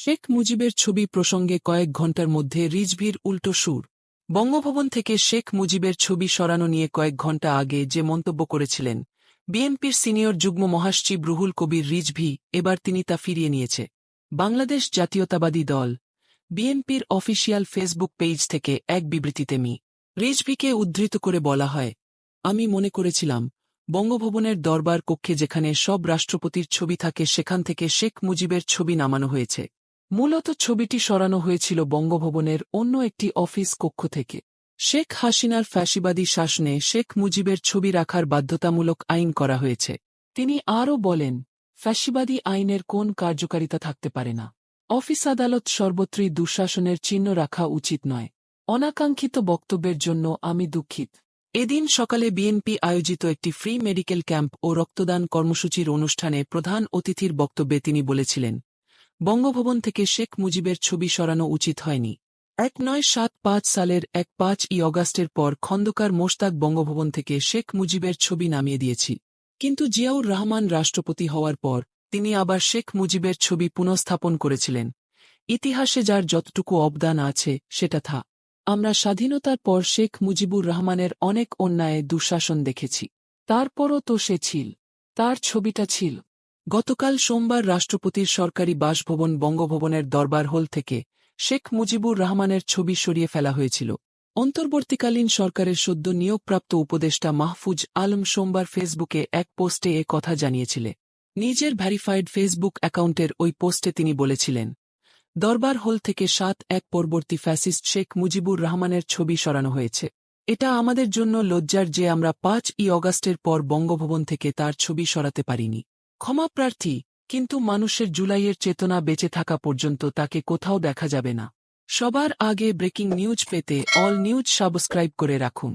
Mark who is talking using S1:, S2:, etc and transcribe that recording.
S1: শেখ মুজিবের ছবি প্রসঙ্গে কয়েক ঘণ্টার মধ্যে রিজভির উল্টো সুর বঙ্গভবন থেকে শেখ মুজিবের ছবি সরানো নিয়ে কয়েক ঘণ্টা আগে যে মন্তব্য করেছিলেন বিএনপির সিনিয়র যুগ্ম মহাসচিব রুহুল কবির রিজভি এবার তিনি তা ফিরিয়ে নিয়েছে বাংলাদেশ জাতীয়তাবাদী দল বিএনপির অফিসিয়াল ফেসবুক পেজ থেকে এক বিবৃতিতে মি রিজভিকে উদ্ধৃত করে বলা হয় আমি মনে করেছিলাম বঙ্গভবনের দরবার কক্ষে যেখানে সব রাষ্ট্রপতির ছবি থাকে সেখান থেকে শেখ মুজিবের ছবি নামানো হয়েছে মূলত ছবিটি সরানো হয়েছিল বঙ্গভবনের অন্য একটি অফিস কক্ষ থেকে শেখ হাসিনার ফ্যাসিবাদী শাসনে শেখ মুজিবের ছবি রাখার বাধ্যতামূলক আইন করা হয়েছে তিনি আরও বলেন ফ্যাসিবাদী আইনের কোন কার্যকারিতা থাকতে পারে না অফিস আদালত সর্বত্রই দুঃশাসনের চিহ্ন রাখা উচিত নয় অনাকাঙ্ক্ষিত বক্তব্যের জন্য আমি দুঃখিত এদিন সকালে বিএনপি আয়োজিত একটি ফ্রি মেডিকেল ক্যাম্প ও রক্তদান কর্মসূচির অনুষ্ঠানে প্রধান অতিথির বক্তব্যে তিনি বলেছিলেন বঙ্গভবন থেকে শেখ মুজিবের ছবি সরানো উচিত হয়নি এক নয় সাত পাঁচ সালের এক পাঁচ ই অগাস্টের পর খন্দকার মোশতাক বঙ্গভবন থেকে শেখ মুজিবের ছবি নামিয়ে দিয়েছি কিন্তু জিয়াউর রহমান রাষ্ট্রপতি হওয়ার পর তিনি আবার শেখ মুজিবের ছবি পুনঃস্থাপন করেছিলেন ইতিহাসে যার যতটুকু অবদান আছে সেটা থা আমরা স্বাধীনতার পর শেখ মুজিবুর রহমানের অনেক অন্যায় দুঃশাসন দেখেছি তারপরও তো সে ছিল তার ছবিটা ছিল গতকাল সোমবার রাষ্ট্রপতির সরকারি বাসভবন বঙ্গভবনের দরবার হল থেকে শেখ মুজিবুর রহমানের ছবি সরিয়ে ফেলা হয়েছিল অন্তর্বর্তীকালীন সরকারের সদ্য নিয়োগপ্রাপ্ত উপদেষ্টা মাহফুজ আলম সোমবার ফেসবুকে এক পোস্টে এ কথা জানিয়েছিলে নিজের ভ্যারিফাইড ফেসবুক অ্যাকাউন্টের ওই পোস্টে তিনি বলেছিলেন দরবার হল থেকে সাত এক পরবর্তী ফ্যাসিস্ট শেখ মুজিবুর রহমানের ছবি সরানো হয়েছে এটা আমাদের জন্য লজ্জার যে আমরা পাঁচ ই অগাস্টের পর বঙ্গভবন থেকে তার ছবি সরাতে পারিনি ক্ষমাপ্রার্থী কিন্তু মানুষের জুলাইয়ের চেতনা বেঁচে থাকা পর্যন্ত তাকে কোথাও দেখা যাবে না সবার আগে ব্রেকিং নিউজ পেতে অল নিউজ সাবস্ক্রাইব করে রাখুন